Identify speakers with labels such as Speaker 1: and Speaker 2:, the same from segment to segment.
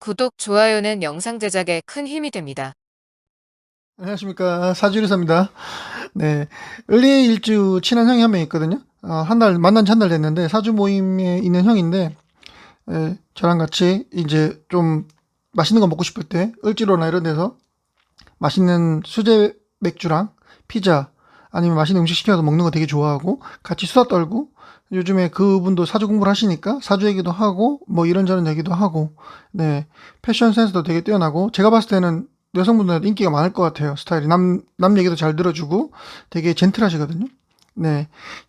Speaker 1: 구독, 좋아요는 영상 제작에 큰 힘이 됩니다.
Speaker 2: 안녕하십니까 사주리사입니다. 네, 을리 일주 친한 형이 한 명 있거든요. 어, 한 달 만난 지 한 달 됐는데 사주 모임에 있는 형인데 에, 저랑 같이 이제 좀 맛있는 거 먹고 싶을 때 을지로나 이런 데서 맛있는 수제 맥주랑 피자 아니면 맛있는 음식 시켜서 먹는 거 되게 좋아하고 같이 수다 떨고 요즘에 그분도 사주 공부를 하시니까 사주 얘기도 하고 뭐 이런저런 얘기도 하고 네 패션 센스도 되게 뛰어나고 제가 봤을 때는 여성분들한테 인기가 많을 것 같아요 스타일이. 남, 남 얘기도 잘 들어주고 되게 젠틀하시거든요. 네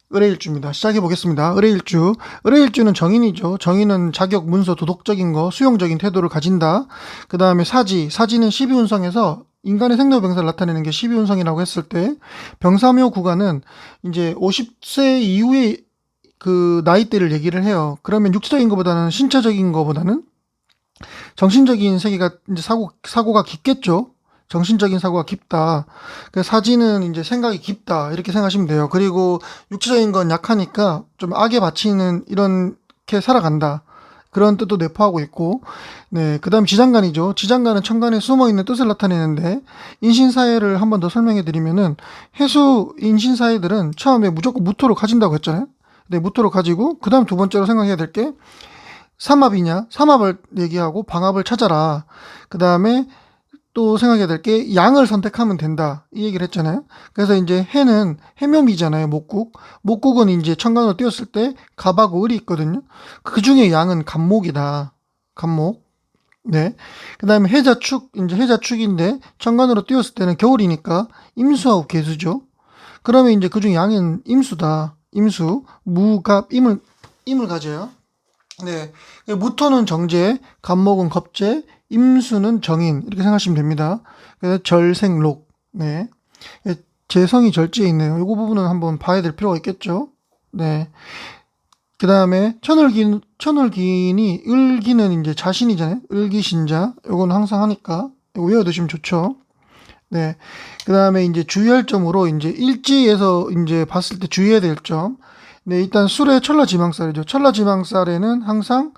Speaker 2: 의뢰일주입니다. 시작해 보겠습니다. 의뢰일주. 의뢰일주는 정인이죠. 정인은 자격 문서 도덕적인 거 수용적인 태도를 가진다. 그 다음에 사지. 사지는 12운성에서 인간의 생로병사를 나타내는 게 12운성이라고 했을 때 병사묘 구간은 이제 50세 이후에 그 나이대를 얘기를 해요. 그러면 육체적인 것보다는 신체적인 것보다는 정신적인 세계가 이제 사고 사고가 깊겠죠. 정신적인 사고가 깊다. 그 사지는 이제 생각이 깊다 이렇게 생각하시면 돼요. 그리고 육체적인 건 약하니까 좀 악에 바치는 이렇게 살아간다. 그런 뜻도 내포하고 있고, 네, 그 다음 지장간이죠. 지장간은 천간에 숨어 있는 뜻을 나타내는데, 인신사회를 한 번 더 설명해 드리면은, 해수 인신사회들은 처음에 무조건 무토를 가진다고 했잖아요. 네, 무토를 가지고, 그 다음 두 번째로 생각해야 될 게, 삼합이냐? 삼합을 얘기하고 방합을 찾아라. 그 다음에 또 생각해야 될 게 양을 선택하면 된다. 이 얘기를 했잖아요. 그래서 이제 해는 해묘미잖아요. 목국. 목국은 이제 천간으로 띄었을 때 갑하고 을이 있거든요. 그 중에 양은 갑목이다. 갑목. 네. 그 다음에 해자축, 이제 해자축인데 천간으로 띄었을 때는 겨울이니까 임수하고 개수죠. 그러면 이제 그 중에 양은 임수다. 임수. 무갑, 임을, 임을 가져요. 네. 무토는 정제, 갑목은 겁제, 임수는 정인 이렇게 생각하시면 됩니다. 그래서 절생록. 네. 예, 재성이 절지에 있네요. 이 부분은 한번 봐야 될 필요가 있겠죠. 네. 그 다음에 천을기 천을기인이 을기는 이제 자신이잖아요. 을기신자. 요건 항상 하니까 외워두시면 좋죠. 네. 그 다음에 이제 주의할 점으로 이제 일지에서 이제 봤을 때 주의해야 될 점. 네, 일단 술의 천라 지망살이죠. 천라 지망살에는 항상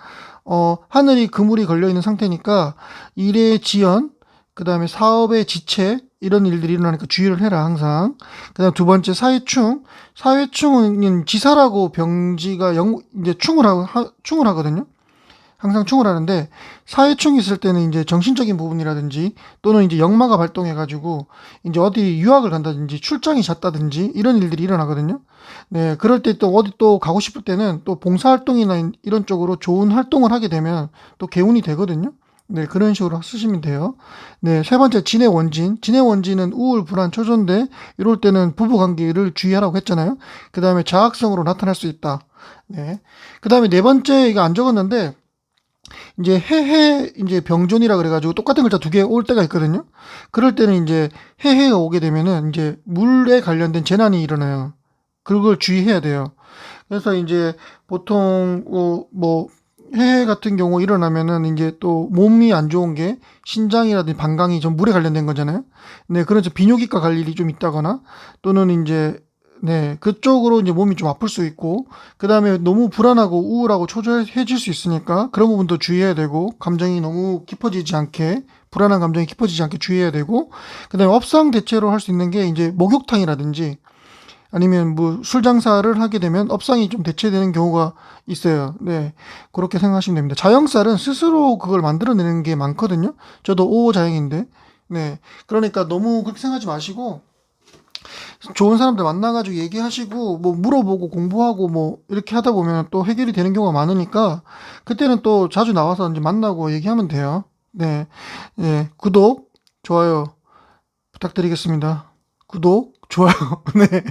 Speaker 2: 어, 하늘이 그물이 걸려 있는 상태니까 일의 지연, 그 다음에 사업의 지체 이런 일들이 일어나니까 주의를 해라 항상. 그 다음 두 번째 사회충, 사회충은 지사라고 병지가 영 이제 충을 하, 충을 하거든요. 항상 충을 하는데 사회충이 있을 때는 이제 정신적인 부분이라든지 또는 이제 역마가 발동해 가지고 이제 어디 유학을 간다든지 출장이 잦다든지 이런 일들이 일어나거든요. 네, 그럴 때 또 어디 또 가고 싶을 때는 또 봉사 활동이나 이런 쪽으로 좋은 활동을 하게 되면 또 개운이 되거든요. 네, 그런 식으로 쓰시면 돼요. 네, 세 번째, 진의 원진. 진의 원진은 우울, 불안, 초조인데, 이럴 때는 부부 관계를 주의하라고 했잖아요. 그 다음에 자학성으로 나타날 수 있다. 네. 그 다음에 네 번째, 이거 안 적었는데, 이제 해해, 이제 병존이라 그래가지고 똑같은 글자 두 개 올 때가 있거든요. 그럴 때는 이제 해해가 오게 되면은 이제 물에 관련된 재난이 일어나요. 그걸 주의해야 돼요. 그래서 이제 보통 어, 뭐 해해 같은 경우 일어나면은 이제 또 몸이 안 좋은 게 신장이라든지 방광이 좀 물에 관련된 거잖아요. 네, 그래서 비뇨기과 갈 일이 좀 있다거나 또는 이제 네, 그쪽으로 이제 몸이 좀 아플 수 있고, 그 다음에 너무 불안하고 우울하고 초조해질 수 있으니까 그런 부분도 주의해야 되고, 감정이 너무 깊어지지 않게, 불안한 감정이 깊어지지 않게 주의해야 되고, 그 다음에 업상 대체로 할 수 있는 게 이제 목욕탕이라든지, 아니면 뭐 술 장사를 하게 되면 업상이 좀 대체되는 경우가 있어요. 네. 그렇게 생각하시면 됩니다. 자영살은 스스로 그걸 만들어내는 게 많거든요. 저도 오 자영인데. 네. 그러니까 너무 그렇게 생각하지 마시고, 좋은 사람들 만나가지고 얘기하시고, 뭐 물어보고 공부하고 뭐 이렇게 하다 보면 또 해결이 되는 경우가 많으니까, 그때는 또 자주 나와서 이제 만나고 얘기하면 돼요. 네. 네. 구독, 좋아요 부탁드리겠습니다. 구독, 좋아요. 네.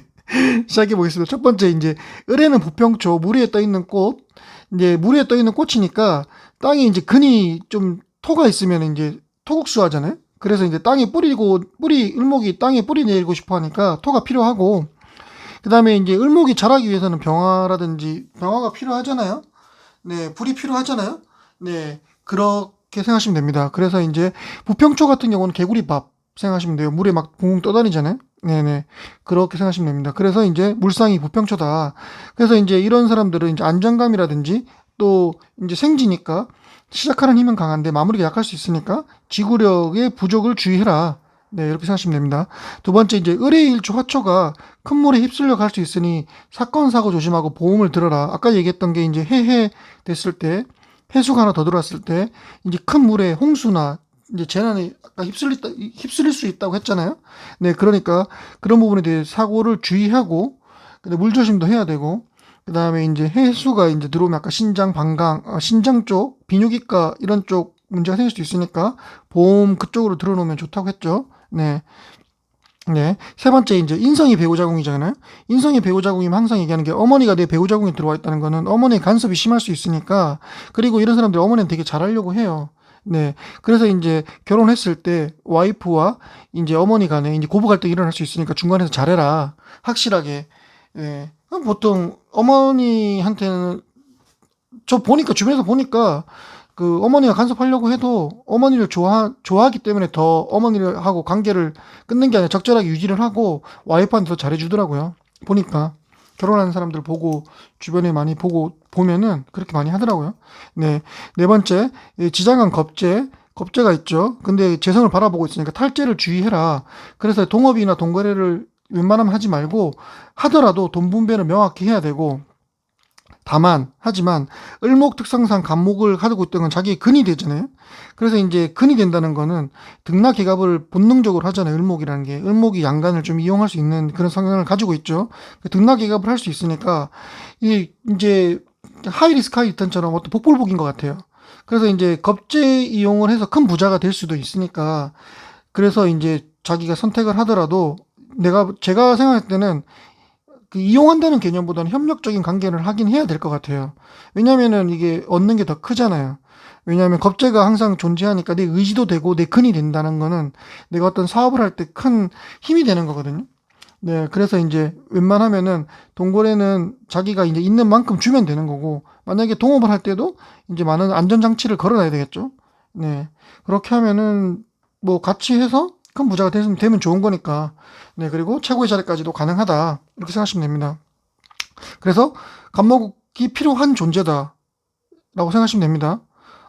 Speaker 2: 시작해 보겠습니다. 첫 번째 이제 을에는 부평초 물 위에 떠 있는 꽃 이제 물 위에 떠 있는 꽃이니까 땅에 이제 근이 좀 토가 있으면 이제 토국수 하잖아요. 그래서 이제 땅에 뿌리고 뿌리 을목이 땅에 뿌리 내리고 싶어 하니까 토가 필요하고 그다음에 이제 을목이 자라기 위해서는 병화라든지 병화가 필요하잖아요. 네, 불이 필요하잖아요. 네. 그렇게 생각하시면 됩니다. 그래서 이제 부평초 같은 경우는 개구리밥 생각하시면 돼요. 물에 막 붕붕 떠다니잖아요. 네네. 그렇게 생각하시면 됩니다. 그래서 이제 물상이 부평초다. 그래서 이제 이런 사람들은 이제 안정감이라든지 또 이제 생지니까 시작하는 힘은 강한데 마무리가 약할 수 있으니까 지구력의 부족을 주의해라. 네, 이렇게 생각하시면 됩니다. 두 번째, 이제 의뢰일주 화초가 큰 물에 휩쓸려 갈 수 있으니 사건, 사고 조심하고 보험을 들어라. 아까 얘기했던 게 이제 해해 됐을 때, 해수가 하나 더 들어왔을 때, 이제 큰 물에 홍수나 이제 재난에 아까 휩쓸릴, 휩쓸릴 수 있다고 했잖아요. 네, 그러니까 그런 부분에 대해 사고를 주의하고, 근데 물 조심도 해야 되고, 그 다음에 이제 해수가 이제 들어오면 아까 신장, 방광, 아, 신장 쪽, 비뇨기과 이런 쪽 문제가 생길 수도 있으니까 보험 그쪽으로 들어놓으면 좋다고 했죠. 네. 네. 세 번째, 이제, 인성이 배우자궁이잖아요. 인성이 배우자궁이면 항상 얘기하는 게 어머니가 내 배우자궁에 들어와 있다는 거는 어머니의 간섭이 심할 수 있으니까, 그리고 이런 사람들 어머니는 되게 잘하려고 해요. 네. 그래서 이제 결혼했을 때 와이프와 이제 어머니 간에 이제 고부 갈등이 일어날 수 있으니까 중간에서 잘해라. 확실하게. 네. 보통 어머니한테는 저 보니까, 주변에서 보니까 그 어머니가 간섭하려고 해도 어머니를 좋아 좋아하기 때문에 더 어머니를 하고 관계를 끊는 게 아니라 적절하게 유지를 하고 와이프한테 더 잘해주더라고요. 보니까 결혼하는 사람들 보고 주변에 많이 보고 보면은 그렇게 많이 하더라고요. 네, 네 번째 이 지장간 겁제 겁제가 있죠. 근데 재성을 바라보고 있으니까 탈제를 주의해라. 그래서 동업이나 동거래를 웬만하면 하지 말고 하더라도 돈 분배를 명확히 해야 되고 다만 하지만 을목 특성상 간목을 가지고 있던 건 자기의 근이 되잖아요. 그래서 이제 근이 된다는 거는 등락 개갑을 본능적으로 하잖아요. 을목이라는 게 을목이 양간을 좀 이용할 수 있는 그런 성향을 가지고 있죠. 그 등락 개갑을 할 수 있으니까 이 이제 하이리스크 하이리턴처럼 어떤 복불복인 것 같아요. 그래서 이제 겁제 이용을 해서 큰 부자가 될 수도 있으니까 그래서 이제 자기가 선택을 하더라도 내가 제가 생각할 때는 그 이용한다는 개념보다는 협력적인 관계를 하긴 해야 될 것 같아요. 왜냐면은 이게 얻는 게 더 크잖아요. 왜냐하면 겁재가 항상 존재하니까 내 의지도 되고 내 근이 된다는 거는 내가 어떤 사업을 할 때 큰 힘이 되는 거거든요. 네, 그래서 이제 웬만하면은 동굴에는 자기가 이제 있는 만큼 주면 되는 거고 만약에 동업을 할 때도 이제 많은 안전 장치를 걸어놔야 되겠죠. 네, 그렇게 하면은 뭐 같이 해서 큰 부자가 되면, 되면 좋은 거니까. 네, 그리고 최고의 자리까지도 가능하다. 이렇게 생각하시면 됩니다. 그래서 간목이 필요한 존재다. 라고 생각하시면 됩니다.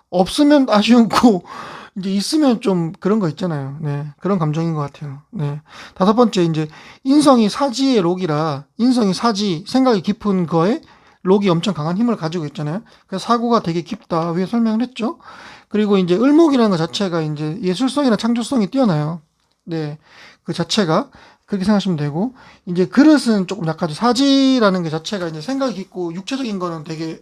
Speaker 2: 없으면 아쉬웠고, 이제 있으면 좀 그런 거 있잖아요. 네, 그런 감정인 것 같아요. 네. 다섯 번째, 이제, 인성이 사지의 록이라, 인성이 사지, 생각이 깊은 거에 록이 엄청 강한 힘을 가지고 있잖아요. 그래서 사고가 되게 깊다. 위에 설명을 했죠. 그리고 이제 을목이라는 것 자체가 이제 예술성이나 창조성이 뛰어나요. 네, 그 자체가 그렇게 생각하시면 되고 이제 그릇은 조금 약하죠. 사지라는 게 자체가 이제 생각이 깊고 육체적인 거는 되게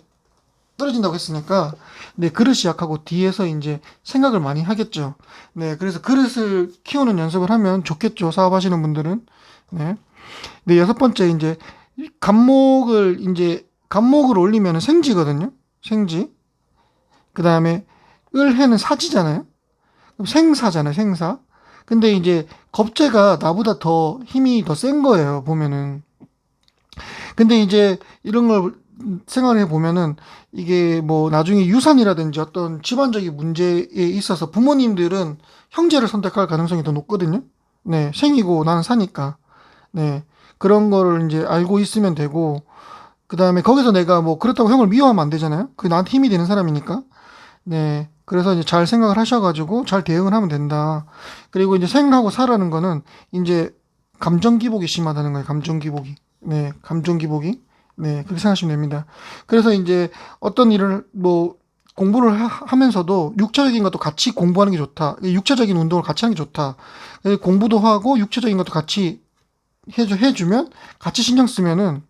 Speaker 2: 떨어진다고 했으니까 네 그릇이 약하고 뒤에서 이제 생각을 많이 하겠죠. 네, 그래서 그릇을 키우는 연습을 하면 좋겠죠. 사업하시는 분들은 네, 네 여섯 번째 이제 간목을 이제 간목을 올리면 생지거든요. 생지. 그 다음에 을해는 사지잖아요. 그럼 생사잖아요. 생사. 근데 이제 겁재가 나보다 더 힘이 더 센 거예요, 보면은. 근데 이제 이런 걸 생각해 보면은 이게 뭐 나중에 유산이라든지 어떤 집안적인 문제에 있어서 부모님들은 형제를 선택할 가능성이 더 높거든요. 네, 생이고 나는 사니까. 네. 그런 거를 이제 알고 있으면 되고, 그 다음에 거기서 내가 뭐 그렇다고 형을 미워하면 안 되잖아요. 그게 나한테 힘이 되는 사람이니까. 네. 그래서 이제 잘 생각을 하셔가지고 잘 대응을 하면 된다. 그리고 이제 생하고 사라는 거는 이제 감정 기복이 심하다는 거예요. 감정 기복이. 네, 감정 기복이. 네, 그렇게 생각하시면 됩니다. 그래서 이제 어떤 일을 뭐 공부를 하, 면서도 육체적인 것도 같이 공부하는 게 좋다. 육체적인 운동을 같이 하는 게 좋다. 공부도 하고 육체적인 것도 같이 해주, 해주면 같이 신경 쓰면은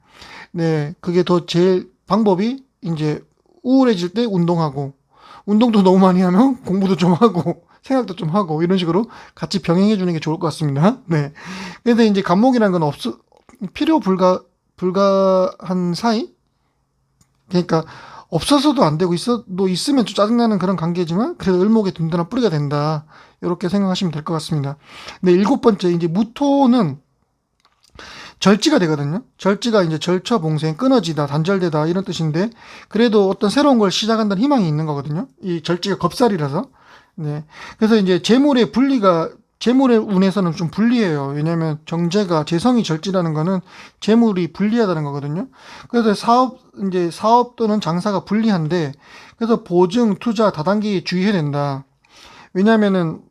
Speaker 2: 네, 그게 더 제일 방법이 이제 우울해질 때 운동하고 운동도 너무 많이 하면 공부도 좀 하고 생각도 좀 하고 이런 식으로 같이 병행해 주는 게 좋을 것 같습니다. 네. 근데 이제 감목이라는 건 없, 필요 불가, 불가한 사이? 그러니까 없어서도 안 되고 있어도 있으면 좀 짜증나는 그런 관계지만 그래도 을목의 든든한 뿌리가 된다. 이렇게 생각하시면 될 것 같습니다. 네, 일곱 번째 이제 무토는 절지가 되거든요. 절지가 이제 절처 봉생, 끊어지다, 단절되다 이런 뜻인데 그래도 어떤 새로운 걸 시작한다는 희망이 있는 거거든요. 이 절지가 겁살이라서. 네. 그래서 이제 재물의 분리가 재물의 운에서는 좀 불리해요. 왜냐면 정제가 재성이 절지라는 거는 재물이 불리하다는 거거든요. 그래서 사업 이제 사업 또는 장사가 불리한데 그래서 보증, 투자, 다단계에 주의해야 된다. 왜냐면은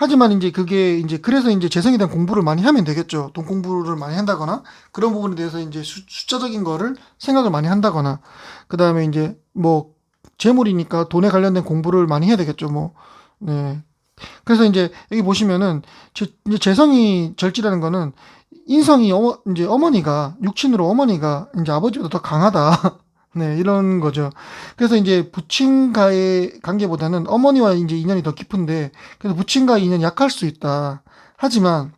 Speaker 2: 하지만 이제 그게 이제 그래서 이제 재성에 대한 공부를 많이 하면 되겠죠. 돈 공부를 많이 한다거나 그런 부분에 대해서 이제 수, 숫자적인 거를 생각을 많이 한다거나 그 다음에 이제 뭐 재물이니까 돈에 관련된 공부를 많이 해야 되겠죠. 뭐 네. 그래서 이제 여기 보시면은 제, 이제 재성이 절지라는 거는 인성이 어머, 이제 어머니가 육친으로 어머니가 이제 아버지보다 더 강하다. 네, 이런 거죠. 그래서 이제 부친과의 관계보다는 어머니와 이제 인연이 더 깊은데, 그래서 부친과의 인연이 약할 수 있다. 하지만,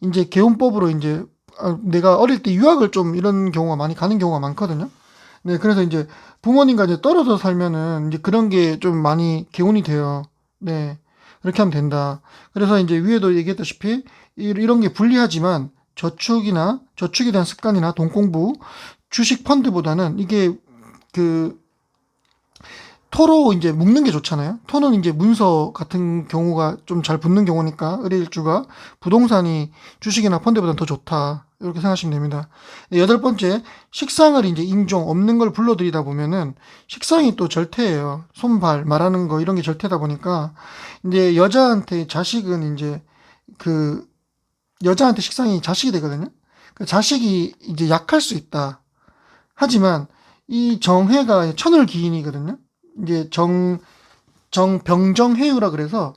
Speaker 2: 이제 개운법으로 이제, 아, 내가 어릴 때 유학을 좀 이런 경우가 많이 가는 경우가 많거든요. 네, 그래서 이제 부모님과 이제 떨어져 살면은 이제 그런 게 좀 많이 개운이 돼요. 네. 그렇게 하면 된다. 그래서 이제 위에도 얘기했다시피 이- 이런 게 불리하지만 저축이나 저축에 대한 습관이나 돈 공부, 주식 펀드보다는 이게 그 토로 이제 묶는 게 좋잖아요. 토는 이제 문서 같은 경우가 좀 잘 붙는 경우니까 의뢰일주가 부동산이 주식이나 펀드보다는 더 좋다. 이렇게 생각하시면 됩니다. 네, 여덟 번째, 식상을 이제 인종 없는 걸 불러들이다 보면은 식상이 또 절태예요. 손발 말하는 거 이런 게 절태다 보니까 이제 여자한테 자식은 이제 그 여자한테 식상이 자식이 되거든요. 그 자식이 이제 약할 수 있다. 하지만 이 정해가 천을 기인이거든요. 이제 정 정병정해유라 그래서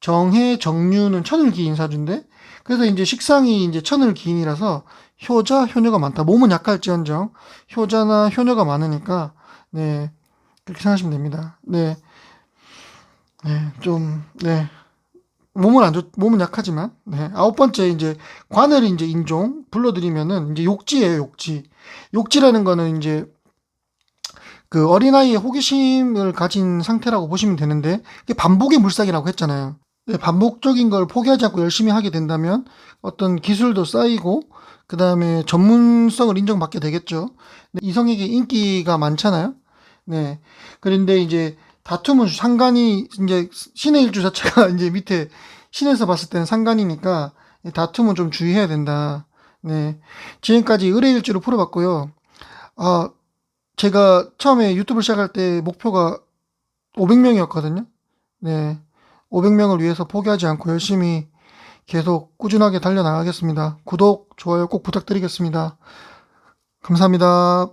Speaker 2: 정해 정유는 천을 기인 사주인데 그래서 이제 식상이 이제 천을 기인이라서 효자 효녀가 많다. 몸은 약할지언정 효자나 효녀가 많으니까 네 그렇게 생각하시면 됩니다. 네. 네, 좀, 네. 몸은 안 좋, 몸은 약하지만, 네. 아홉 번째, 이제, 관을 이제 인종 불러들이면은, 이제 욕지예요, 욕지. 욕지라는 거는 이제, 그 어린아이의 호기심을 가진 상태라고 보시면 되는데, 이게 반복의 물상이라고 했잖아요. 네, 반복적인 걸 포기하지 않고 열심히 하게 된다면, 어떤 기술도 쌓이고, 그 다음에 전문성을 인정받게 되겠죠. 네, 이성에게 인기가 많잖아요. 네. 그런데 이제, 다툼은 상관이 이제 신의 일주 자체가 이제 밑에 신에서 봤을 때는 상관이니까 다툼은 좀 주의해야 된다. 네. 지금까지 의뢰 일주를 풀어봤고요. 아, 제가 처음에 유튜브를 시작할 때 목표가 500명이었거든요. 네. 500명을 위해서 포기하지 않고 열심히 계속 꾸준하게 달려나가겠습니다. 구독, 좋아요 꼭 부탁드리겠습니다. 감사합니다.